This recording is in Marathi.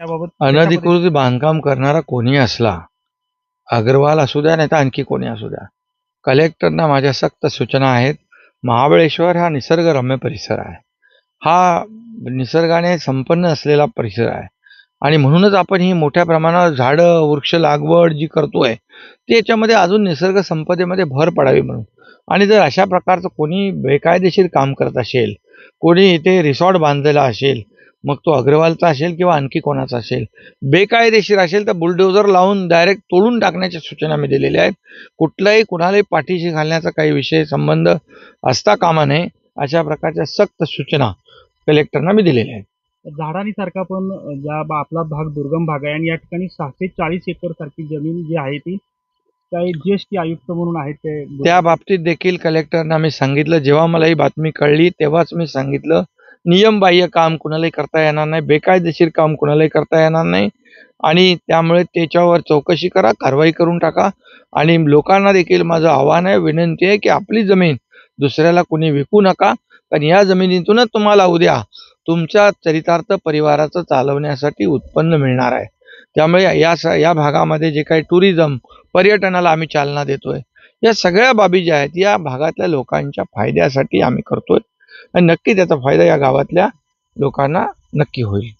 त्याबाबत अनधिकृत बांधकाम करणारा कोणी असला अग्रवाल असू द्या नाही तर आणखी कोणी असू द्या कलेक्टरना माझ्या सक्त सूचना आहेत महाबळेश्वर हा निसर्गरम्य परिसर आहे. हा निसर्गाने संपन्न असलेला परिसर आहे. आणि म्हणूनच आपण ही मोठ्या प्रमाणावर झाडं वृक्ष लागवड जी करतोय ती याच्यामध्ये अजून निसर्ग संपदेमध्ये भर पडावी म्हणून. आणि जर अशा प्रकारचं कोणी बेकायदेशीर काम करत असेल कोणी इथे रिसॉर्ट बांधलेला असेल मग तो अग्रवालचा असेल किंवा आणखी कोणाचा असेल? बेकायदेशीर असेल तर बुलडोझर लावून डायरेक्ट तोडून टाकण्याच्या सूचना मी दिलेल्या आहेत. कुठलाही कुणालाही पाठीशी घालण्याचा काही विषय संबंध असता कामा नये अशा प्रकारच्या सक्त सूचना कलेक्टरना मी दिलेल्या आहेत. झाडांनी सारखा पण ज्या आपला भाग दुर्गम भाग आहे आणि या ठिकाणी सहाशे चाळीस एकर सारखी जमीन जी आहे ती काही जीएसटी आयुक्त म्हणून आहेत ते. त्या बाबतीत देखील कलेक्टरना मी सांगितलं. जेव्हा मला ही बातमी कळली तेव्हाच मी सांगितलं. नियमबाह्य काम कुणालाही करता येणार नाही बेकायदेशीर काम कुणालाही करता येणार नाही. आणि त्यामुळे त्याच्यावर चौकशी करा कारवाई करून टाका. आणि लोकांना देखील माझं आव्हान आहे विनंती आहे की आपली जमीन दुसऱ्याला कुणी विकू नका. कारण या जमिनीतूनच तुम्हाला उद्या तुमच्या चरितार्थ परिवाराचं चालवण्यासाठी उत्पन्न मिळणार आहे. त्यामुळे या स या भागामध्ये जे काही टुरिझम पर्यटनाला आम्ही चालना देतोय. या सगळ्या बाबी ज्या आहेत या भागातल्या लोकांच्या फायद्यासाठी आम्ही करतोय. आणि नक्की त्याचा फायदा या गावातल्या लोकांना नक्की होईल.